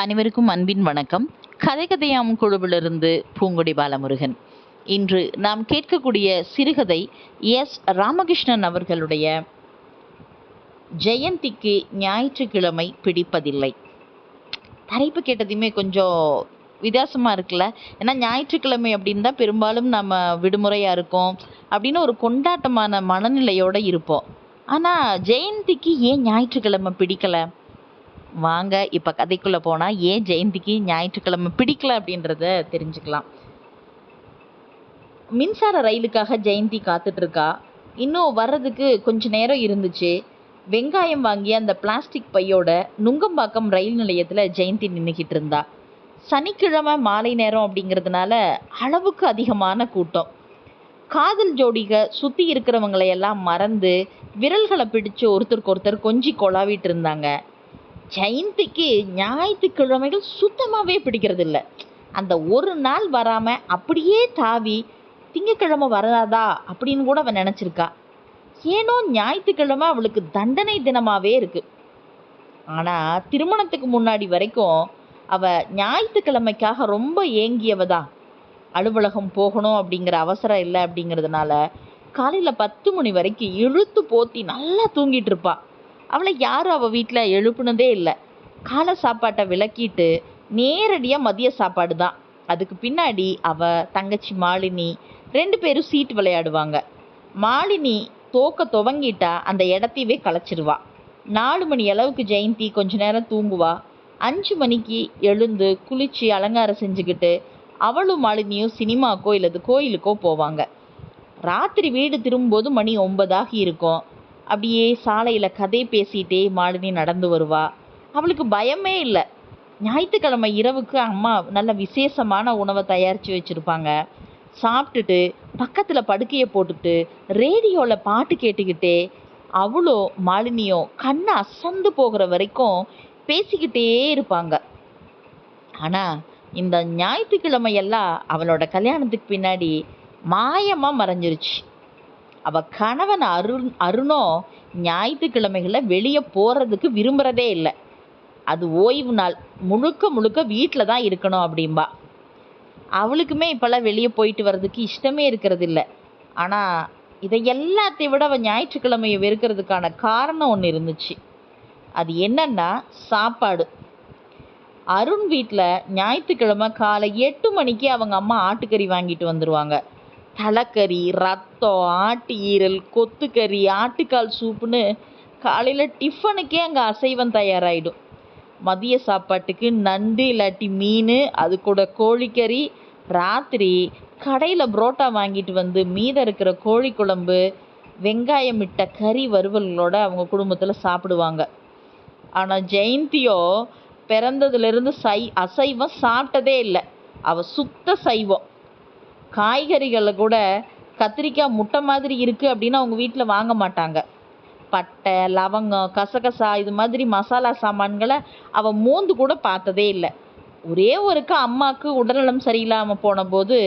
அனைவருக்கும் அன்பின் வணக்கம். கதை கதையாம் குழுவிலிருந்து பூங்கொடி பாலமுருகன். இன்று நாம் கேட்கக்கூடிய சிறுகதை எஸ். ராமகிருஷ்ணன் அவர்களுடைய ஜெயந்திக்கு ஞாயிற்றுக்கிழமை பிடிப்பதில்லை. தலைப்பு கேட்டதையுமே கொஞ்சம் வித்தியாசமாக இருக்குல்ல? ஏன்னா ஞாயிற்றுக்கிழமை அப்படின்னு தான் பெரும்பாலும் நம்ம விடுமுறையாக இருக்கோம் அப்படின்னு ஒரு கொண்டாட்டமான மனநிலையோடு இருப்போம். ஆனால் ஜெயந்திக்கு ஏன் ஞாயிற்றுக்கிழமை பிடிக்கலை? வாங்க இப்போ கதைக்குள்ளே போனால் ஏன் ஜெயந்திக்கு ஞாயிற்றுக்கிழமை பிடிக்கல அப்படின்றத தெரிஞ்சுக்கலாம். மின்சார ரயிலுக்காக ஜெயந்தி காத்துட்ருக்கா? இன்னும் வர்றதுக்கு கொஞ்ச நேரம் இருந்துச்சு. வெங்காயம் வாங்கி அந்த பிளாஸ்டிக் பையோட நுங்கம்பாக்கம் ரயில் நிலையத்தில் ஜெயந்தி நின்றுக்கிட்டு இருந்தா சனிக்கிழமை மாலை நேரம் அப்படிங்கிறதுனால அளவுக்கு அதிகமான கூட்டம். காதல் ஜோடிக சுற்றி இருக்கிறவங்களையெல்லாம் மறந்து விரல்களை பிடிச்சு ஒருத்தருக்கு ஒருத்தர் கொஞ்சி கொலாவிட்டு இருந்தாங்க ஜெயந்திக்கு ஞாயிற்றுக்கிழமைகள் சுத்தமாகவே பிடிக்கிறது இல்லை அந்த ஒரு நாள் வராமல் அப்படியே தாவி திங்கக்கிழமை வராதா? அப்படின்னு கூட அவன் நினச்சிருக்கா. ஏனோ ஞாயிற்றுக்கிழமை அவளுக்கு தண்டனை தினமாகவே இருக்குது ஆனால் திருமணத்துக்கு முன்னாடி வரைக்கும் அவள் ஞாயிற்றுக்கிழமைக்காக ரொம்ப ஏங்கியவ தான் அலுவலகம் போகணும் அப்படிங்கிற அவசரம் இல்லை அப்படிங்கிறதுனால காலையில் பத்து மணி வரைக்கும் இழுத்து போத்தி நல்லா தூங்கிட்டு இருப்பாள் அவளை யாரும் அவள் வீட்டில் எழுப்புனதே இல்லை. காலை சாப்பாட்டை விளக்கிட்டு நேரடியாக மதிய சாப்பாடு தான். அதுக்கு பின்னாடி அவ தங்கச்சி மாலினி ரெண்டு பேரும் சீட் விளையாடுவாங்க. மாலினி தோக்க துவங்கிட்டா அந்த இடத்தையவே களைச்சிருவா நாலு மணி அளவுக்கு ஜெயந்தி கொஞ்ச நேரம் தூங்குவா. அஞ்சு மணிக்கு எழுந்து குளிச்சு அலங்காரம் செஞ்சுக்கிட்டு அவளும் மாலினியும் சினிமாக்கோ இல்லது கோயிலுக்கோ போவாங்க. ராத்திரி வீடு திரும்பும்போது மணி ஒன்பதாகி இருக்கும். அப்படியே சாலையில் கதை பேசிகிட்டே மாலினி நடந்து வருவா. அவளுக்கு பயமே இல்லை. ஞாயிற்றுக்கிழமை இரவுக்கு அம்மா நல்ல விசேஷமான உணவை தயாரித்து வச்சுருப்பாங்க. சாப்பிட்டுட்டு பக்கத்தில் படுக்கையை போட்டுட்டு ரேடியோவில் பாட்டு கேட்டுக்கிட்டே அவளோ மாலினியோ கண்ணை அசந்து போகிற வரைக்கும் பேசிக்கிட்டே இருப்பாங்க. ஆனால் இந்த ஞாயிற்றுக்கிழமையெல்லாம் அவளோட கல்யாணத்துக்கு பின்னாடி மாயமாக மறைஞ்சிருச்சு. அவள் கணவன் அருண் அருணோ ஞாயிற்றுக்கிழமைகளில் வெளியே போகிறதுக்கு விரும்புகிறதே இல்லை. அது ஓய்வு நாள். முழுக்க முழுக்க வீட்டில் தான் இருக்கணும் அப்படிம்பா. அவளுக்குமே இப்போல்லாம் வெளியே போயிட்டு வர்றதுக்கு இஷ்டமே இருக்கிறது இல்லை. ஆனால் இதை எல்லாத்தையும் விட அவள் ஞாயிற்றுக்கிழமையை வெறுக்கிறதுக்கான காரணம் ஒன்று இருந்துச்சு. அது என்னன்னா சாப்பாடு. அருண் வீட்டில் ஞாயிற்றுக்கிழமை காலை எட்டு மணிக்கு அவங்க அம்மா ஆட்டுக்கறி வாங்கிட்டு வந்துடுவாங்க தலைக்கறி ரத்தம் ஆட்டு ஈரல் கொத்துக்கறி ஆட்டுக்கால் சூப்புன்னு காலையில் டிஃபனுக்கே அங்கே அசைவம் தயாராகிடும் மதிய சாப்பாட்டுக்கு நண்டு இல்லாட்டி மீன் அது கூட கோழிக்கறி ராத்திரி கடையில் புரோட்டா வாங்கிட்டு வந்து மீதம் இருக்கிற கோழி குழம்பு வெங்காயம் இட்ட கறி வறுவல்களோட அவங்க குடும்பத்தில் சாப்பிடுவாங்க. ஆனால் ஜெயந்தியோ பிறந்ததுலேருந்து சை அசைவம் சாப்பிட்டதே இல்லை. அவள் சுத்த சைவம். காய்கறிகளில் கூட கத்திரிக்காய் முட்டை மாதிரி இருக்குது அப்படின்னு அவங்க வீட்டில் வாங்க மாட்டாங்க. பட்டை லவங்கம் கசகசா இது மாதிரி மசாலா சாமான்களை அவள் மோந்து கூட பார்த்ததே இல்லை. ஒரே ஒருக்க அம்மாவுக்கு உடல்நலம் சரியில்லாமல் போன போது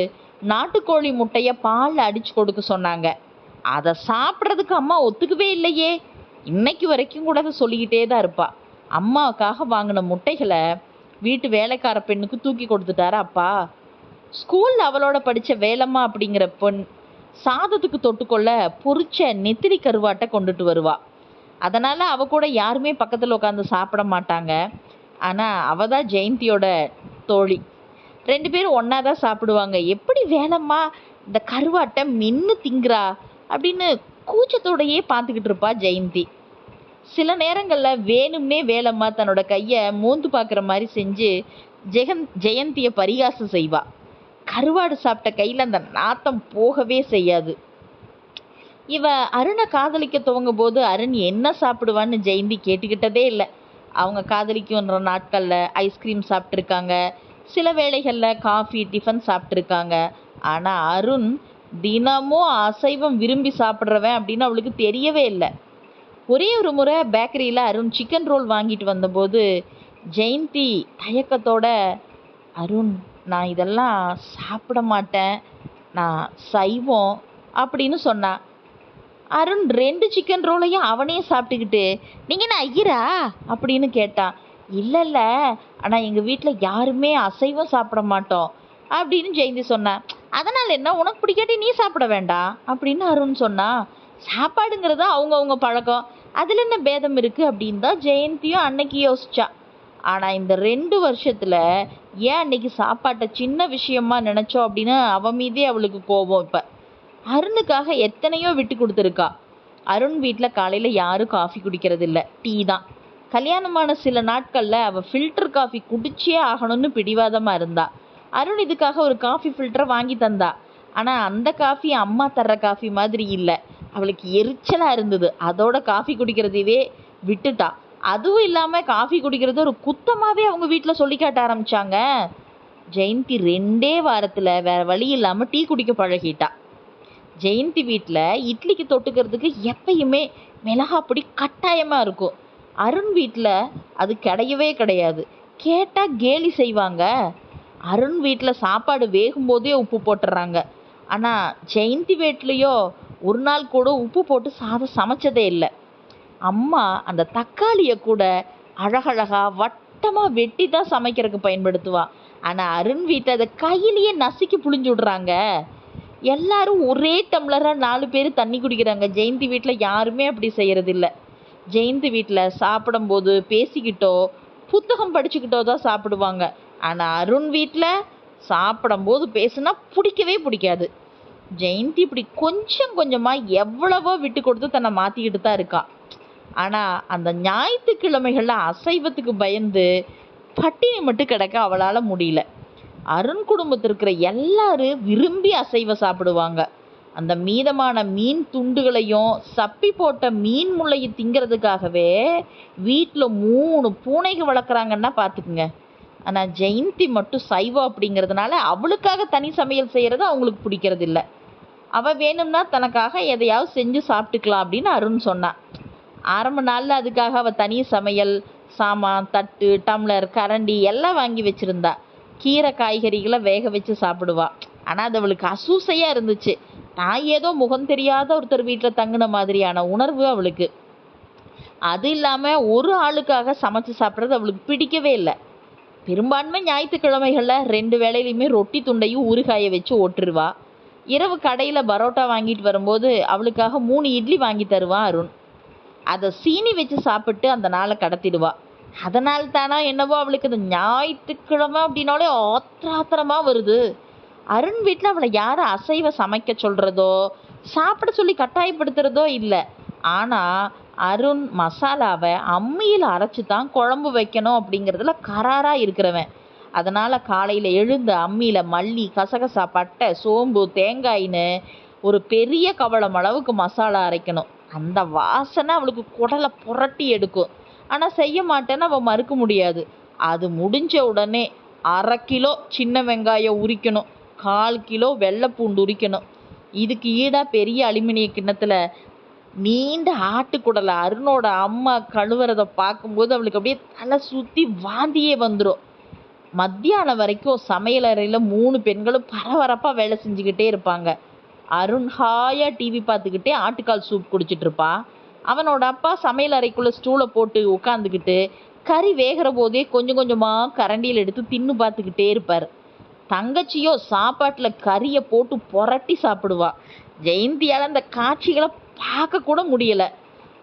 நாட்டுக்கோழி முட்டையை பாலில் அடித்து கொடுக்க சொன்னாங்க. அதை சாப்பிட்றதுக்கு அம்மா ஒத்துக்கவே இல்லையே. இன்னைக்கு வரைக்கும் கூட அதை சொல்லிக்கிட்டே தான் இருப்பாள் அம்மாவுக்காக வாங்கின முட்டைகளை வீட்டு வேலைக்கார பெண்ணுக்கு தூக்கி கொடுத்துட்டாரா அப்பா ஸ்கூலில் அவளோட படித்த வேலம்மா அப்படிங்கிற பெண் சாதத்துக்கு தொட்டுக்கொள்ள பொரிச்ச நெத்திரி கருவாட்டை கொண்டுட்டு வருவா. அதனால் அவ கூட யாருமே பக்கத்தில் உட்காந்து சாப்பிட மாட்டாங்க. ஆனால் அவ தான் ஜெயந்தியோட தோழி. ரெண்டு பேரும் ஒன்றா தான் சாப்பிடுவாங்க. எப்படி வேலம்மா இந்த கருவாட்டை மென்று திங்குறா? அப்படின்னு கூச்சத்தோடையே பார்த்துக்கிட்டு இருப்பா ஜெயந்தி. சில நேரங்களில் வேணும்னே வேலம்மா தன்னோட கையை மோந்து பார்க்குற மாதிரி செஞ்சு ஜெகன் ஜெயந்தியை பரிகாசம் செய்வாள் கருவாடு சாப்பிட்ட கையில் அந்த நாத்தம் போகவே செய்யாது. இவ அருணை காதலிக்க துவங்கும் போது அருண் என்ன சாப்பிடுவான்னு ஜெயந்தி கேட்டுக்கிட்டதே இல்லை. அவங்க காதலிக்குன்ற நாட்களில் ஐஸ்கிரீம் சாப்பிட்ருக்காங்க சில வேளைகளில் காஃபி டிஃபன் சாப்பிட்ருக்காங்க ஆனால் அருண் தினமும் அசைவம் விரும்பி சாப்பிட்றவன் அப்படின்னு அவளுக்கு தெரியவே இல்லை. ஒரே ஒரு முறை பேக்கரியில் அருண் சிக்கன் ரோல் வாங்கிட்டு வந்தபோது ஜெயந்தி தயக்கத்தோட அருண் நான் இதெல்லாம் சாப்பிட மாட்டேன் நான் சைவம் அப்படின்னு சொன்னான் அருண் ரெண்டு சிக்கன் ரோலையும் அவனே சாப்பிட்டுக்கிட்டு நீங்கள் என்ன ஐயரா? அப்படின்னு கேட்டான் இல்லை இல்லை ஆனால் எங்கள் வீட்டில் யாருமே அசைவம் சாப்பிட மாட்டோம் அப்படின்னு ஜெயந்தி சொன்னேன் அதனால் என்ன? உனக்கு பிடிக்காட்டி நீ சாப்பிட வேண்டாம் அப்படின்னு அருண் சொன்னான் சாப்பாடுங்கிறது அவங்கவுங்க பழக்கம் அதில் என்ன பேதம் இருக்குது அப்படின்னு தான் ஜெயந்தியும் அன்னைக்கு யோசிச்சா. ஆனால் இந்த ரெண்டு வருஷத்தில் ஏன் அன்னைக்கு சாப்பாட்டை சின்ன விஷயமா நினச்சோம் அப்படின்னு அவன் மீதே அவளுக்கு கோபம் இப்போ. அருணுக்காக எத்தனையோ விட்டு கொடுத்துருக்கா. அருண் வீட்டில் காலையில் யாரும் காஃபி குடிக்கிறது இல்லை டீ தான். கல்யாணமான சில நாட்களில் அவள் ஃபில்டர் காஃபி குடிச்சே ஆகணும்னு பிடிவாதமாக இருந்தா. அருண் இதுக்காக ஒரு காஃபி ஃபில்டரை வாங்கி தந்தா. ஆனால் அந்த காஃபி அம்மா தர்ற காஃபி மாதிரி இல்லை. அவளுக்கு எரிச்சலாக இருந்தது. அதோட காஃபி குடிக்கிறதையே விட்டுட்டா. அதுவும் இல்லாமல் காஃபி குடிக்கிறது ஒரு குத்தமாகவே அவங்க வீட்டில் சொல்லி காட்ட ஆரம்பிச்சாங்க. ஜெயந்தி ரெண்டே வாரத்தில் வேற வழி இல்லாமல் டீ குடிக்க பழகிட்டா. ஜெயந்தி வீட்டில் இட்லிக்கு தொட்டுக்கிறதுக்கு எப்பயுமே மிளகாப்பொடி கட்டாயமாக இருக்கும். அருண் வீட்டில் அது கிடையவே கிடையாது. கேட்டால் கேலி செய்வாங்க. அருண் வீட்டில் சாப்பாடு வேகும்போதே உப்பு போட்டுடுறாங்க ஆனால் ஜெயந்தி வீட்லேயோ ஒரு நாள் கூட உப்பு போட்டு சாதம் சமைச்சதே இல்லை. அம்மா அந்த தக்காளியை கூட அழகழகா வட்டமாக வெட்டி தான் சமைக்கிறதுக்கு பயன்படுத்துவா. ஆனால் அருண் வீட்டில் அதை கையிலேயே நசுக்கி புழிஞ்சு விடுறாங்க. எல்லாரும் ஒரே டம்ளராக நாலு பேர் தண்ணி குடிக்கிறாங்க. ஜெயந்தி வீட்டில் யாருமே அப்படி செய்கிறதில்ல ஜெயந்தி வீட்டில் சாப்பிடும்போது பேசிக்கிட்டோ புத்தகம் படிச்சுக்கிட்டோ தான் சாப்பிடுவாங்க. ஆனால் அருண் வீட்டில் சாப்பிடும்போது பேசுனா பிடிக்கவே பிடிக்காது. ஜெயந்தி இப்படி கொஞ்சம் கொஞ்சமாக எவ்வளவோ விட்டு கொடுத்து தன்னை மாற்றிக்கிட்டு தான் இருக்கா. ஆனால் அந்த ஞாயிற்றுக்கிழமைகளில் அசைவத்துக்கு பயந்து பட்டினி மட்டும் கிடக்க அவளால் முடியல. அருண் குடும்பத்தில் இருக்கிற எல்லாரும் விரும்பி அசைவம் சாப்பிடுவாங்க. அந்த மீதமான மீன் துண்டுகளையும் சப்பி போட்ட மீன் முள்ளையும் திங்கிறதுக்காகவே வீட்டில் மூணு பூனைகள் வளர்க்குறாங்கன்னா பார்த்துக்குங்க ஆனால் ஜெயந்தி மட்டும் சைவம் அப்படிங்கிறதுனால அவளுக்காக தனி சமையல் செய்கிறது அவங்களுக்கு பிடிக்கிறது இல்லை அவள் வேணும்னா தனக்காக எதையாவது செஞ்சு சாப்பிட்டுக்கலாம் அப்படின்னு அருண் சொன்னான் ஆரம்ப நாளில் அதுக்காக அவள் தனி சமையல் சாமான் தட்டு டம்ளர் கரண்டி எல்லாம் வாங்கி வச்சுருந்தா. கீரை காய்கறிகளை வேக வச்சு சாப்பிடுவா. ஆனால் அது அவளுக்கு அசூசையாக இருந்துச்சு. நான் ஏதோ முகம் தெரியாத ஒருத்தர் வீட்டில் தங்கின மாதிரியான உணர்வு அவளுக்கு. அது இல்லாமல் ஒரு ஆளுக்காக சமைச்சு சாப்பிட்றது அவளுக்கு பிடிக்கவே இல்லை. பெரும்பான்மை ஞாயிற்றுக்கிழமைகளில் ரெண்டு வேளையிலையுமே ரொட்டி துண்டையும் ஊறுகாய வச்சு ஓட்டுருவா. இரவு கடையில் பரோட்டா வாங்கிட்டு வரும்போது அவளுக்காக மூணு இட்லி வாங்கி தருவான் அருண். அதை சீனி வச்சு சாப்பிட்டு அந்த நாளை கடத்திடுவா. அதனால் தானா என்னவோ அவளுக்கு இந்த ஞாயிற்றுக்கிழமை அப்படின்னாலே ஆத்திராத்திரமாக வருது. அருண் வீட்டில் அவளை யாரும் அசைவ சமைக்க சொல்கிறதோ சாப்பிட சொல்லி கட்டாயப்படுத்துறதோ இல்லை. ஆனால் அருண் மசாலாவை அம்மியில் அரைச்சி தான் குழம்பு வைக்கணும் அப்படிங்கிறதுல கராராக இருக்கிறவன். அதனால் காலையில் எழுந்து அம்மியில் மல்லி கசகசா பட்டை சோம்பு தேங்காயின்னு ஒரு பெரிய கவளம் அளவுக்கு மசாலா அரைக்கணும். அந்த வாசனை அவளுக்கு குடலை புரட்டி எடுக்கும். ஆனால் செய்ய மாட்டேன்னு அவள் மறுக்க முடியாது. அது முடிஞ்ச உடனே அரை கிலோ சின்ன வெங்காயம் உரிக்கணும். கால் கிலோ வெள்ளைப்பூண்டு உரிக்கணும். இதுக்கு ஈடாக பெரிய அலுமினிய கிண்ணத்தில் நீண்ட ஆட்டுக்குடலை அருணோட அம்மா கழுவுறதை பார்க்கும்போது அவளுக்கு அப்படியே தலை சுற்றி வாந்தியே வந்துடும் மத்தியானம் வரைக்கும் சமையலறையில் மூணு பெண்களும் பரபரப்பாக வேலை செஞ்சுக்கிட்டே இருப்பாங்க. அருண் ஹாயாக டிவி பார்த்துக்கிட்டே ஆட்டுக்கால் சூப் குடிச்சிட்டு அவனோட அப்பா சமையல் அறைக்குள்ளே ஸ்டூலை போட்டு உட்காந்துக்கிட்டு கறி வேகிற போதே கொஞ்சம் கொஞ்சமாக கரண்டியில் எடுத்து தின்னு பார்த்துக்கிட்டே இருப்பார். தங்கச்சியோ சாப்பாட்டில் கறியை போட்டு புரட்டி சாப்பிடுவா. ஜெயந்தியால் அந்த காட்சிகளை பார்க்கக்கூட முடியலை.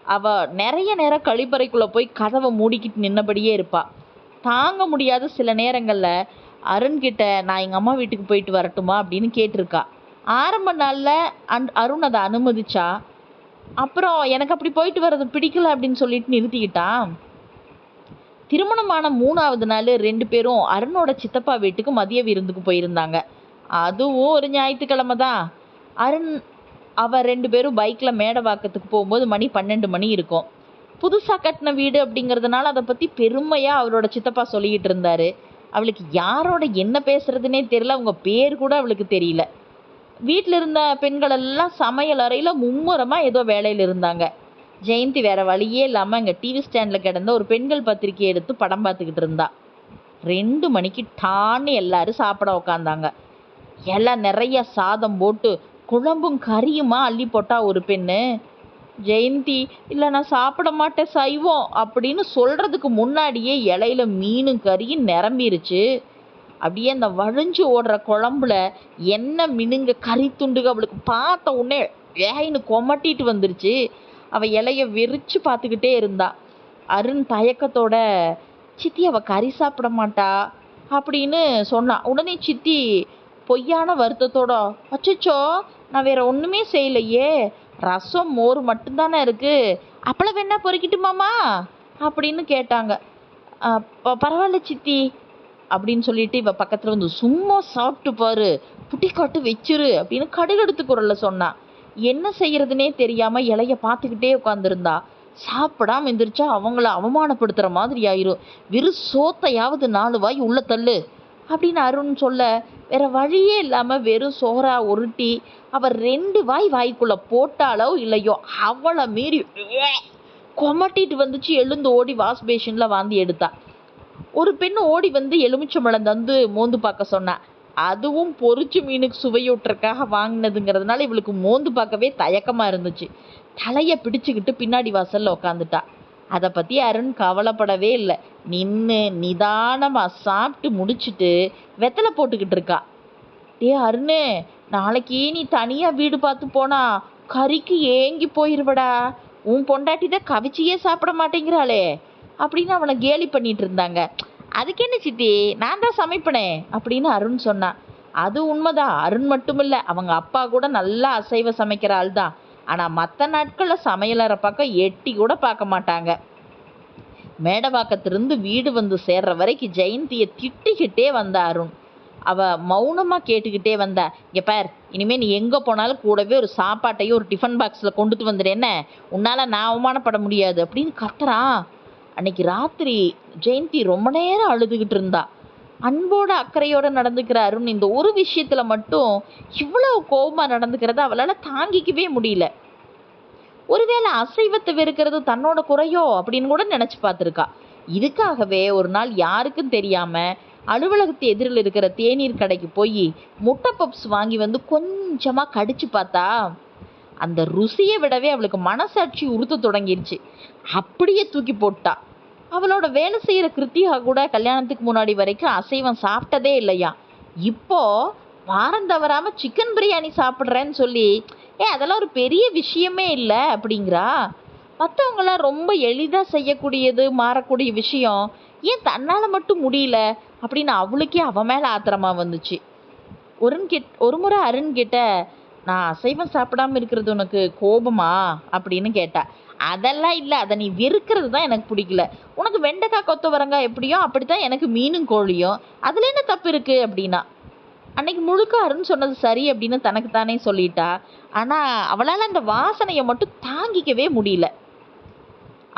அவள் நிறைய நேரம் கழிப்பறைக்குள்ளே போய் கதவை மூடிக்கிட்டு நின்னபடியே இருப்பா. தாங்க முடியாத சில நேரங்களில் அருண்கிட்ட நான் எங்கள் அம்மா வீட்டுக்கு போயிட்டு வரட்டுமா? அப்படின்னு கேட்டிருக்கா. ஆரம்ப நாளில் அன் அருண் அதை அனுமதிச்சா அப்புறம் எனக்கு அப்படி போயிட்டு வர்றது பிடிக்கல அப்படின்னு சொல்லிட்டு நிறுத்திக்கிட்டான் திருமணமான மூணாவது நாள் ரெண்டு பேரும் அருணோட சித்தப்பா வீட்டுக்கு மதிய விருந்துக்கு போயிருந்தாங்க. அதுவும் ஒரு ஞாயிற்றுக்கிழமை தான். அருண் அவ ரெண்டு பேரும் பைக்கில் மேடவாக்கத்துக்கு போகும்போது மணி பன்னெண்டு மணி இருக்கும். புதுசாக கட்டின வீடு அப்படிங்கிறதுனால அதை பற்றி பெருமையாக அவரோட சித்தப்பா சொல்லிக்கிட்டு இருந்தாரு. அவளுக்கு யாரோட என்ன பேசுறதுனே தெரியல. அவங்க பேர் கூட அவளுக்கு தெரியல. வீட்டில் இருந்த பெண்கள் எல்லாம் சமையல் அறையில் மும்முரமாக ஏதோ வேலையில் இருந்தாங்க ஜெயந்தி வேற வழியே இல்லாமல் அங்கே டிவி ஸ்டாண்டில் கிடந்த ஒரு பெண்கள் பத்திரிக்கையை எடுத்து படம் பார்த்துக்கிட்டு இருந்தா. ரெண்டு மணிக்கு டான்னு எல்லாரும் சாப்பிட உக்காந்தாங்க. எல்லாம் நிறைய சாதம் போட்டு குழம்பும் கறியுமா அள்ளி போட்டா ஒரு பெண்ணு ஜெயந்தி இல்லை நான் சாப்பிட மாட்டேன் சைவம் அப்படின்னு சொல்கிறதுக்கு முன்னாடியே இலையில மீனும் கறியும் நிரம்பிருச்சு. அப்படியே அந்த வழிஞ்சு ஓடுற குழம்புல என்ன மினுங்க கறி துண்டுக அவளுக்கு பார்த்த உடனே ஏன்னு கொமட்டிட்டு வந்துருச்சு. அவள் இலைய வெறிச்சு பார்த்துக்கிட்டே இருந்தா. அருண் தயக்கத்தோட சித்தி அவள் கறி சாப்பிட மாட்டா அப்படின்னு சொன்னா. உடனே சித்தி பொய்யான வருத்தத்தோட அச்சோ நான் வேற ஒன்றுமே செய்யலையே. ரசம் மோர் மட்டும்தானே இருக்கு. அப்பளம் வேணா பொறுக்கிட்டுமாமா அப்படின்னு கேட்டாங்க. பரவாயில்ல சித்தி. அப்படின்னு சொல்லிட்டு இவ பக்கத்துல வந்து சும்மா சாப்பிட்டு பாரு புட்டிக்காட்டு வச்சிரு அப்படின்னு கடுகடுத்து குரல்ல சொன்னா. என்ன செய்யறதுனே தெரியாம இலைய பார்த்துக்கிட்டே உட்காந்துருந்தா சாப்பிடாம எந்திரிச்சா அவங்கள அவமானப்படுத்துற மாதிரி ஆயிரும். வெறும் சோத்தையாவது நாலு வாய் உள்ள தள்ளு அப்படின்னு அருண் சொல்ல வேற வழியே இல்லாம வெறும் சோறா உருட்டி அவர் ரெண்டு வாய் வாய்க்குள்ள போட்டாலோ இல்லையோ அவளை மீறி கொமட்டிட்டு வந்துச்சு எழுந்து ஓடி வாஷ் பேஷன்ல வாந்தி எடுத்தா. ஒரு பெண் ஓடி வந்து எலுமிச்சம்பழம் தந்து மோந்து பார்க்க சொன்னா. அதுவும் பொறிச்சு மீனுக்கு சுவையூட்டுறக்காக வாங்கினதுங்கிறதுனால இவளுக்கு மோந்து பார்க்கவே தயக்கமாக இருந்துச்சு. தலையை பிடிச்சுக்கிட்டு பின்னாடி வாசலில் உக்காந்துட்டா. அதை பற்றி அருண் கவலைப்படவே இல்லை. நின்று நிதானமாக சாப்பிட்டு முடிச்சுட்டு வெத்தலை போட்டுக்கிட்டு இருக்கா. டே அருணு நாளைக்கு நீ தனியாக வீடு பார்த்து போனா கறிக்கு ஏங்கி போயிருவடா. உன் பொண்டாட்டி தான் கவிச்சியே சாப்பிட மாட்டேங்கிறாளே. அப்படின்னு அவனை கேலி பண்ணிட்டு இருந்தாங்க. அதுக்கு என்ன சித்தி? நான் தான் சமைப்பனே அப்படின்னு அருண் சொன்னான். அது உண்மைதான். அருண் மட்டும் இல்லை அவங்க அப்பா கூட நல்லா அசைவ சமைக்கிற ஆள் தான் ஆனால் மற்ற நாட்களில் சமையலறை பக்கம் எட்டி கூட பார்க்க மாட்டாங்க. மேடவாக்கத்திலிருந்து வீடு வந்து சேர்ற வரைக்கும் ஜெயந்தியை திட்டிக்கிட்டே வந்த அருண். அவ மௌனமாக கேட்டுக்கிட்டே வந்தா இங்கே பார் இனிமேல் நீ எங்கே போனாலும் கூடவே ஒரு சாப்பாட்டையும் ஒரு டிஃபன் பாக்ஸில் கொண்டுட்டு வந்துடு என்ன? உன்னால் நான் அவமானப்பட முடியாது அப்படின்னு கத்துறான். அன்னைக்கு ராத்திரி ஜெயந்தி ரொம்ப நேரம் அழுதுகிட்டு இருந்தா. அன்போட அக்கறையோட நடந்துக்கிற அருண் இந்த ஒரு விஷயத்துல மட்டும் இவ்வளவு கோபமா நடந்துக்கிறத அவளால தாங்கிக்கவே முடியல. ஒருவேளை அசைவத்தை வெறுக்கிறது தன்னோட குறையோ அப்படின்னு கூட நினைச்சு பார்த்துருக்கா. இதுக்காகவே ஒரு நாள் யாருக்கும் தெரியாம அலுவலகத்து எதிரில் இருக்கிற தேநீர் கடைக்கு போய் முட்டை பப்ஸ் வாங்கி வந்து கொஞ்சமா கடிச்சு பார்த்தா அந்த ருசியை விடவே அவளுக்கு மனசாட்சி உறுத்த தொடங்கிருச்சு. அப்படியே தூக்கி போட்டா. அவளோட வேலை செய்கிற கிருத்திகா கூட கல்யாணத்துக்கு முன்னாடி வரைக்கும் அசைவம் சாப்பிட்டதே இல்லையா? இப்போ வாரம் தவறாமல் சிக்கன் பிரியாணி சாப்பிட்றேன்னு சொல்லி ஏ அதெல்லாம் ஒரு பெரிய விஷயமே இல்லை அப்படிங்கிறா. மற்றவங்களாம் ரொம்ப எளிதாக செய்யக்கூடியது மாறக்கூடிய விஷயம் ஏன் தன்னால் மட்டும் முடியல? அப்படின்னு அவளுக்கே அவன் மேலே ஆத்திரமாக வந்துச்சு. ஒருன் கிட் ஒரு முறை அருண் கிட்ட நான் அசைவம் சாப்பிடாம இருக்கிறது உனக்கு கோபமா? அப்படின்னு கேட்டா. அதெல்லாம் இல்லை. அதை நீ வெறுக்கிறது தான் எனக்கு பிடிக்கல. உனக்கு வெண்டைக்காய் கொத்தவரங்காய் எப்படியோ அப்படித்தான் எனக்கு மீனும் கோழியும். அதில் என்ன தப்பு இருக்கு அப்படின்னா அன்னைக்கு முழுக்க அருண் சொன்னது சரி அப்படின்னு தனக்கு தானே சொல்லிட்டா. ஆனால் அவளால் அந்த வாசனையை மட்டும் தாங்கிக்கவே முடியல.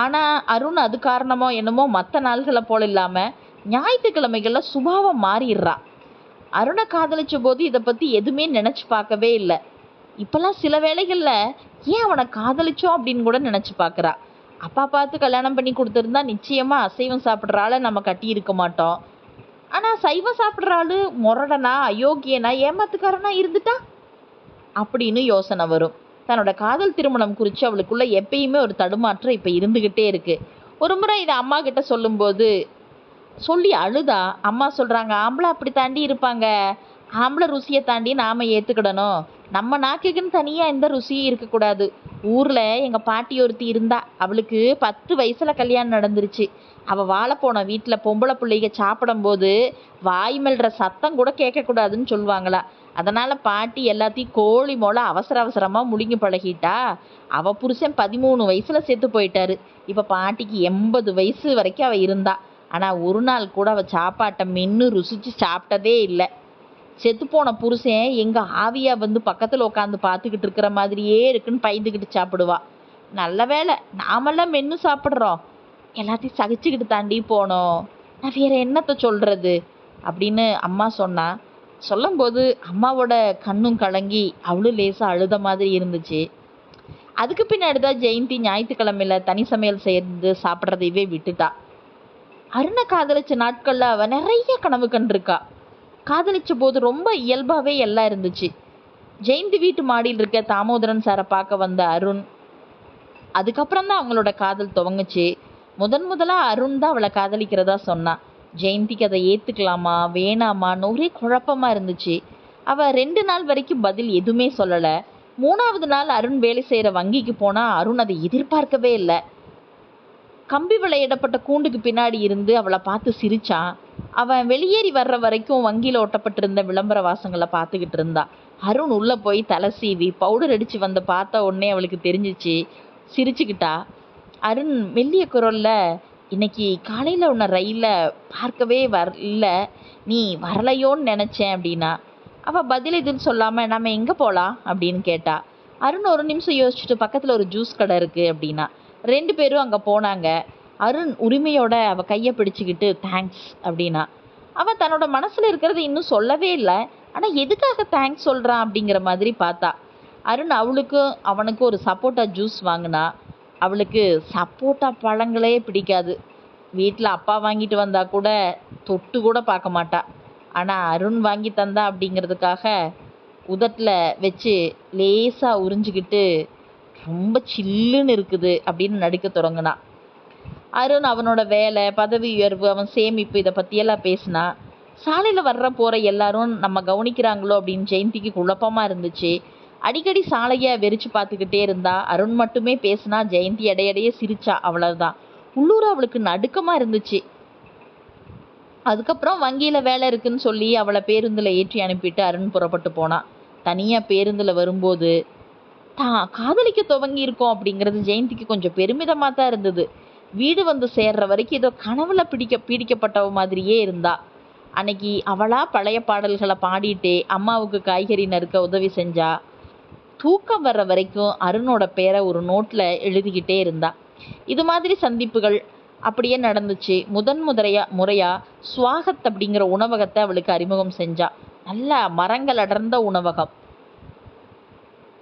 ஆனால் அருண் அது காரணமோ என்னமோ மற்ற நாள்களை போல இல்லாமல் ஞாயிற்றுக்கிழமைகளில் சுபாவம் மாறிடுறா. அருணை காதலிச்ச போது இதை பற்றி எதுவுமே நினச்சி பார்க்கவே இல்லை. இப்போல்லாம் சில வேளைகளில் ஏன் அவனை காதலிச்சோம் அப்படின்னு கூட நினச்சி பார்க்குறா. அப்பா பார்த்து கல்யாணம் பண்ணி கொடுத்துருந்தா நிச்சயமாக அசைவம் சாப்பிட்ற ஆளை நம்ம கட்டியிருக்க மாட்டோம். ஆனால் சைவம் சாப்பிட்ற ஆள் முரடனா அயோக்கியனா ஏமாத்துக்காரனா இருந்துட்டா? அப்படின்னு யோசனை வரும். தன்னோட காதல் திருமணம் குறித்து அவளுக்குள்ளே எப்பயுமே ஒரு தடுமாற்றம் இப்போ இருந்துக்கிட்டே இருக்குது ஒரு முறை இதை அம்மா கிட்ட சொல்லும்போது சொல்லி அழுதா. அம்மா சொல்கிறாங்க ஆம்பளை அப்படி தாண்டி இருப்பாங்க. ஆம்பளை ருசியை தாண்டி நாம் ஏற்றுக்கிடணும் நம்ம நாக்குக்குன்னு தனியாக எந்த ருசியும் இருக்கக்கூடாது. ஊரில் எங்கள் பாட்டி ஒருத்தி இருந்தா அவளுக்கு பத்து வயசில் கல்யாணம் நடந்துருச்சு. அவள் வாழப்போன வீட்டில் பொம்பளை பிள்ளைங்க சாப்பிடும்போது வாய் மெல்ற சத்தம் கூட கேட்கக்கூடாதுன்னு சொல்லுவாங்களா. அதனால் பாட்டி எல்லாத்தையும் கோழி மோள அவசர அவசரமாக முழுங்கி பழகிட்டா அவள் புருஷன் பதிமூணு வயசில் செத்து போயிட்டாரு. இப்போ பாட்டிக்கு எண்பது வயசு வரைக்கும் அவள் இருந்தா. ஆனால் ஒரு நாள் கூட அவள் சாப்பாட்டை மென்று ருசிச்சு சாப்பிட்டதே இல்லை. செத்துப்போன புருஷன் எங்கள் ஆவியா வந்து பக்கத்தில் உட்காந்து பார்த்துக்கிட்டு இருக்கிற மாதிரியே இருக்குன்னு பயந்துக்கிட்டு சாப்பிடுவா. நல்ல வேளை நாமெல்லாம் மென்னு சாப்பிட்றோம். எல்லாத்தையும் சகிச்சுக்கிட்டு தாண்டி போனோம். நான் வேற என்னத்த சொல்கிறது அப்படின்னு அம்மா சொன்னா சொல்லும்போது அம்மாவோட கண்ணும் கலங்கி அவளும் லேசாக அழுத மாதிரி இருந்துச்சு. அதுக்கு பின்னாடி தான் ஜெயந்தி ஞாயிற்றுக்கிழமையில் தனி சமையல் சேர்ந்து சாப்பிட்றதையவே விட்டுட்டா. அருணை காதலிச்ச நாட்களில் அவள் நிறைய கனவு கண்டிருக்கா. காதலிச்ச போது ரொம்ப இயல்பாகவே எல்லாம் இருந்துச்சு. ஜெயந்தி வீட்டு மாடியில் இருக்க தாமோதரன் சாரை பார்க்க வந்த அருண் அதுக்கப்புறம் தான் அவங்களோட காதல் துவங்குச்சு. முதன் முதலாக அருண் தான் அவளை காதலிக்கிறதா சொன்னான் ஜெயந்திக்கு அதை ஏற்றுக்கலாமா வேணாமான்னு ஒரே குழப்பமாக இருந்துச்சு. அவள் ரெண்டு நாள் வரைக்கும் பதில் எதுவுமே சொல்லலை. மூணாவது நாள் அருண் வேலை செய்கிற வங்கிக்கு போனால் அருண் அதை எதிர்பார்க்கவே இல்லை. கம்பி விளையிடப்பட்ட கூண்டுக்கு பின்னாடி இருந்து அவளை பார்த்து சிரிச்சான். அவன் வெளியேறி வர்ற வரைக்கும் வங்கியில் ஒட்டப்பட்டிருந்த விளம்பர வாசங்களை பார்த்துக்கிட்டு இருந்தா. அருண் உள்ளே போய் தலை சீவி பவுடர் அடித்து வந்து பார்த்த உடனே அவளுக்கு தெரிஞ்சிச்சு. சிரிச்சுக்கிட்டா அருண் மெல்லிய குரல்ல இன்னைக்கு காலையில் உன்னை ரயிலில் பார்க்கவே வரல. நீ வரலையோன்னு நினச்சேன் அப்படின்னா. அவள் பதில் எதுவும் சொல்லாமல் நம்ம எங்கே போகலாம் அப்படின்னு கேட்டா. அருண் ஒரு நிமிஷம் யோசிச்சுட்டு பக்கத்தில் ஒரு ஜூஸ் கடை இருக்குது அப்படின்னா. ரெண்டு பேரும் அங்கே போனாங்க. அருண் உரிமையோட அவள் கையை பிடிச்சிக்கிட்டு தேங்க்ஸ் அப்படின்னா. அவன் தன்னோட மனசில் இருக்கிறது இன்னும் சொல்லவே இல்லை. ஆனால் எதுக்காக தேங்க்ஸ் சொல்கிறான் அப்படிங்கிற மாதிரி பார்த்தா அருண் அவளுக்கும் அவனுக்கும் ஒரு சப்போட்டா ஜூஸ் வாங்கினா அவளுக்கு சப்போட்டா பழங்களே பிடிக்காது. வீட்டில் அப்பா வாங்கிட்டு வந்தால் கூட தொட்டு கூட பார்க்க மாட்டா. ஆனால் அருண் வாங்கி தந்தா அப்படிங்கிறதுக்காக உதட்டில் வச்சு லேசாக உறிஞ்சிக்கிட்டு ரொம்ப சில்லுன்னு இருக்குது அப்படின்னு நடிக்க தொடங்கினான் அருண் அவனோட வேலை பதவி உயர்வு அவன் சேமிப்பு இதை பற்றியெல்லாம் பேசினா சாலையில் வர்ற போகிற எல்லாரும் நம்ம கவனிக்கிறாங்களோ அப்படின்னு ஜெயந்திக்கு குழப்பமாக இருந்துச்சு. அடிக்கடி சாலையை வெறிச்சு பார்த்துக்கிட்டே இருந்தா அருண் மட்டுமே பேசினா ஜெயந்தி இடையிடையே சிரிச்சா அவ்வளவுதான். உள்ளூர் அவளுக்கு நடுக்கமாக இருந்துச்சு. அதுக்கப்புறம் வங்கியில் வேலை இருக்குன்னு சொல்லி அவளை பேருந்தில் ஏற்றி அனுப்பிட்டு அருண் புறப்பட்டு போனான் தனியாக பேருந்தில் வரும்போது தான் காதலிக்க துவங்கி இருக்கோம் அப்படிங்கிறது ஜெயந்திக்கு கொஞ்சம் பெருமிதமாக தான் இருந்தது. வீடு வந்து சேர்ற வரைக்கும் ஏதோ கனவுல பிடிக்க பீடிக்கப்பட்டவ மாதிரியே இருந்தா. அன்னைக்கு அவளா பழைய பாடல்களை பாடிட்டு அம்மாவுக்கு காய்கறி நறுக்க உதவி செஞ்சா தூக்கம் வர்ற வரைக்கும் அருணோட பேரை ஒரு நோட்டில் எழுதிக்கிட்டே இருந்தா. இது மாதிரி சந்திப்புகள் அப்படியே நடந்துச்சு. முதன் முறையா முறையா சுவாகத் அப்படிங்கிற உணவகத்தை அவளுக்கு அறிமுகம் செஞ்சா. நல்ல மரங்கள் அடர்ந்த உணவகம்.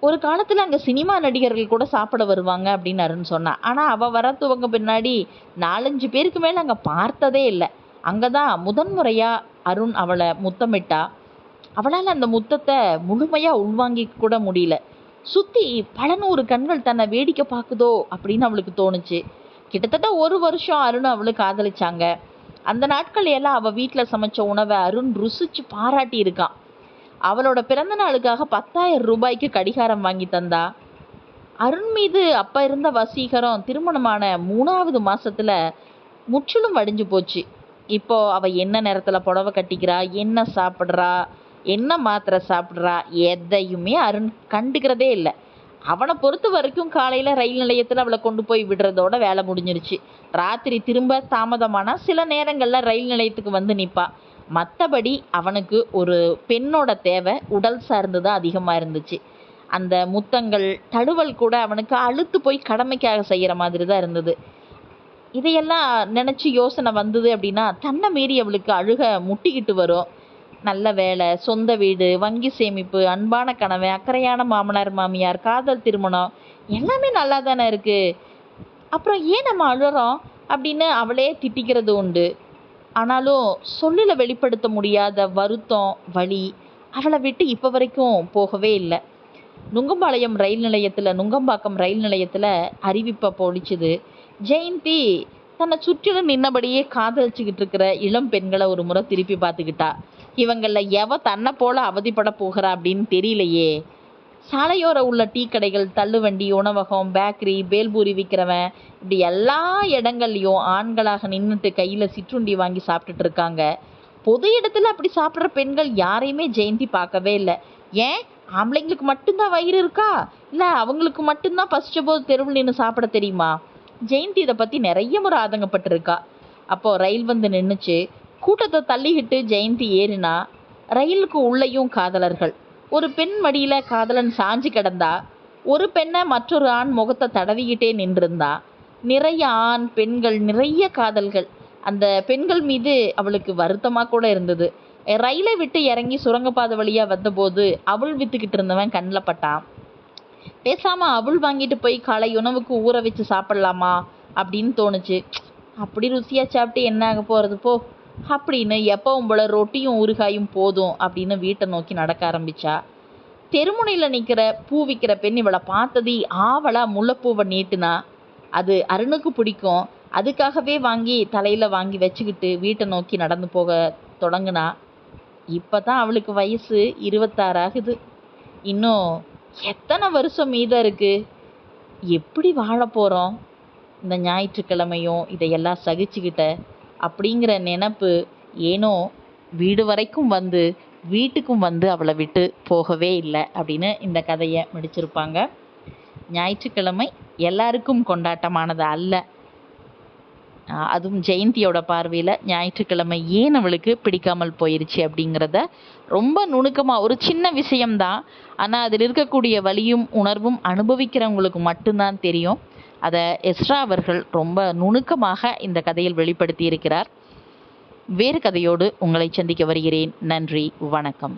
ஒரு காலத்தில் அங்கே சினிமா நடிகர்கள் கூட சாப்பிட வருவாங்க அப்படின்னு அருண் சொன்னான் ஆனால் அவள் வரத்துவங்க துவங்க பின்னாடி நாலஞ்சு பேருக்கு மேலே அங்கே பார்த்ததே இல்லை. அங்கே தான் முதன்முறையாக அருண் அவளை முத்தமிட்டா. அவளால் அந்த முத்தத்தை முழுமையாக உள்வாங்கிக்க கூட முடியல. சுற்றி பல நூறு கண்கள் தன்னை வேடிக்கை பார்க்குதோ அப்படின்னு அவளுக்கு தோணுச்சு. கிட்டத்தட்ட ஒரு வருஷம் அருண் அவளை காதலிச்சாங்க. அந்த நாட்கள் எல்லாம் அவள் வீட்டில் சமைச்ச உணவை அருண் ருசிச்சு பாராட்டி இருக்கான். அவளோட பிறந்த நாளுக்காக பத்தாயிரம் ரூபாய்க்கு கடிகாரம் வாங்கி தந்தா. அருண் மீது அப்ப இருந்த வசீகரம் திருமணமான மூணாவது மாசத்துல முற்றிலும் வடிஞ்சு போச்சு. இப்போ அவ என்ன நேரத்துல புடவை கட்டிக்கிறா என்ன சாப்பிட்றா என்ன மாத்திரை சாப்பிட்றா எதையுமே அருண் கண்டுக்கிறதே இல்லை. அவனை பொறுத்த வரைக்கும் காலையில ரயில் நிலையத்துல அவளை கொண்டு போய் விடுறதோட வேலை முடிஞ்சிருச்சு. ராத்திரி திரும்ப தாமதமானா சில நேரங்கள்ல ரயில் நிலையத்துக்கு வந்து நிற்பாள் மற்றபடி அவனுக்கு ஒரு பெண்ணோட தேவை உடல் சார்ந்து தான் அதிகமாக இருந்துச்சு. அந்த முத்தங்கள் தழுவல் கூட அவனுக்கு அழுத்து போய் கடமைக்காக செய்கிற மாதிரி தான் இருந்தது. இதையெல்லாம் நினச்சி யோசனை வந்தது அப்படின்னா தன்னை மீறி அவளுக்கு அழுக முட்டிக்கிட்டு வரும். நல்ல வேலை சொந்த வீடு வங்கி சேமிப்பு அன்பான கணவன் அக்கறையான மாமனார் மாமியார் காதல் திருமணம் எல்லாமே நல்லா தானே இருக்குது அப்புறம் ஏன் நம்ம அழுறோம் அப்படின்னு அவளே திட்டிக்கிறது உண்டு. ஆனாலும் சொல்லில் வெளிப்படுத்த முடியாத வருத்தம் வலி அவளை விட்டு இப்போ வரைக்கும் போகவே இல்லை. நுங்கம்பாளையம் ரயில் நிலையத்தில் நுங்கம்பாக்கம் ரயில் நிலையத்தில் அறிவிப்பை பொழிச்சுது ஜெயந்தி தன்னை சுற்றிலும் நின்னபடியே காதலிச்சுக்கிட்டு இருக்கிற இளம் பெண்களை ஒரு முறை திருப்பி பார்த்துக்கிட்டா. இவங்களில் எவ தன்னை போல அவதிப்பட போகிறா அப்படின்னு தெரியலையே. சாலையோர உள்ள டீ கடைகள் தள்ளுவண்டி உணவகம் பேக்கரி பேல்பூரி விற்கிறவன் இப்படி எல்லா இடங்கள்லையும் ஆண்களாக நின்றுட்டு கையில் சிற்றுண்டி வாங்கி சாப்பிட்டுட்டு இருக்காங்க. பொது இடத்துல அப்படி சாப்பிட்ற பெண்கள் யாரையுமே ஜெயந்தி பார்க்கவே இல்லை. ஏன்? ஆம்பளைங்களுக்கு மட்டும்தான் வயிறு இருக்கா? இல்லை அவங்களுக்கு மட்டும்தான் பசிச்ச போது தெருவில் நின்று சாப்பிட தெரியுமா? ஜெயந்தி இதை பற்றி நிறைய முறை ஆதங்கப்பட்டிருக்கா. அப்போது ரயில் வந்து நின்றுச்சு கூட்டத்தை தள்ளிக்கிட்டு ஜெயந்தி ஏறினா ரயிலுக்கு உள்ளேயும் காதலர்கள். ஒரு பெண் மடியில் காதலன் சாஞ்சு கிடந்தா ஒரு பெண்ணை மற்றொரு ஆண் முகத்தை தடவிக்கிட்டே நின்றிருந்தா நிறைய ஆண் பெண்கள் நிறைய காதல்கள் அந்த பெண்கள் மீது அவளுக்கு வருத்தமாக கூட இருந்தது. ரயிலை விட்டு இறங்கி சுரங்கப்பாதை வழியாக வந்தபோது அவள் வித்துக்கிட்டு இருந்தவன் கண்ணில் பட்டான். பேசாமல் அவள் வாங்கிட்டு போய் காலை உணவுக்கு ஊற வச்சு சாப்பிட்லாமா அப்படின்னு தோணுச்சு. அப்படி ருசியாக சாப்பிட்டு என்ன ஆக போகிறது போ. அப்படின்னு எப்பவும் போல ரொட்டியும் ஊறுகாயும் போதும் அப்படின்னு வீட்டை நோக்கி நடக்க ஆரம்பிச்சா. தெருமுனையில் நிற்கிற பூ விற்கிற பெண் இவளை பார்த்தது ஆவலா முல்லைப்பூவை நீட்டுனா. அது அருணுக்கு பிடிக்கும். அதுக்காகவே வாங்கி தலையில் வாங்கி வச்சுக்கிட்டு வீட்டை நோக்கி நடந்து போக தொடங்குனா. இப்போ தான் அவளுக்கு வயசு இருபத்தாறு ஆகுது. இன்னும் எத்தனை வருஷம் மீதம் இருக்குது எப்படி வாழ போகிறோம் இந்த ஞாயிற்றுக்கிழமையும் இதையெல்லாம் சகிச்சுக்கிட்ட அப்படிங்கிற நினப்பு ஏனோ வீடு வரைக்கும் வந்து வீட்டுக்கும் வந்து அவளை விட்டு போகவே இல்லை அப்படின்னு இந்த கதையை முடிச்சிருப்பாங்க. ஞாயிற்றுக்கிழமை எல்லாருக்கும் கொண்டாட்டமானது அல்ல. அதுவும் ஜெயந்தியோட பார்வையில் ஞாயிற்றுக்கிழமை ஏன் அவளுக்கு பிடிக்காமல் போயிருச்சு அப்படிங்கிறத ரொம்ப நுணுக்கமாக ஒரு சின்ன விஷயம்தான். ஆனால் அதில் இருக்கக்கூடிய வலியும் உணர்வும் அனுபவிக்கிறவங்களுக்கு மட்டும்தான் தெரியும். அதை எஸ்ரா அவர்கள் ரொம்ப நுணுக்கமாக இந்த கதையில் வெளிப்படுத்தி இருக்கிறார் வேறு கதையோடு உங்களை சந்திக்க வருகிறேன். நன்றி. வணக்கம்.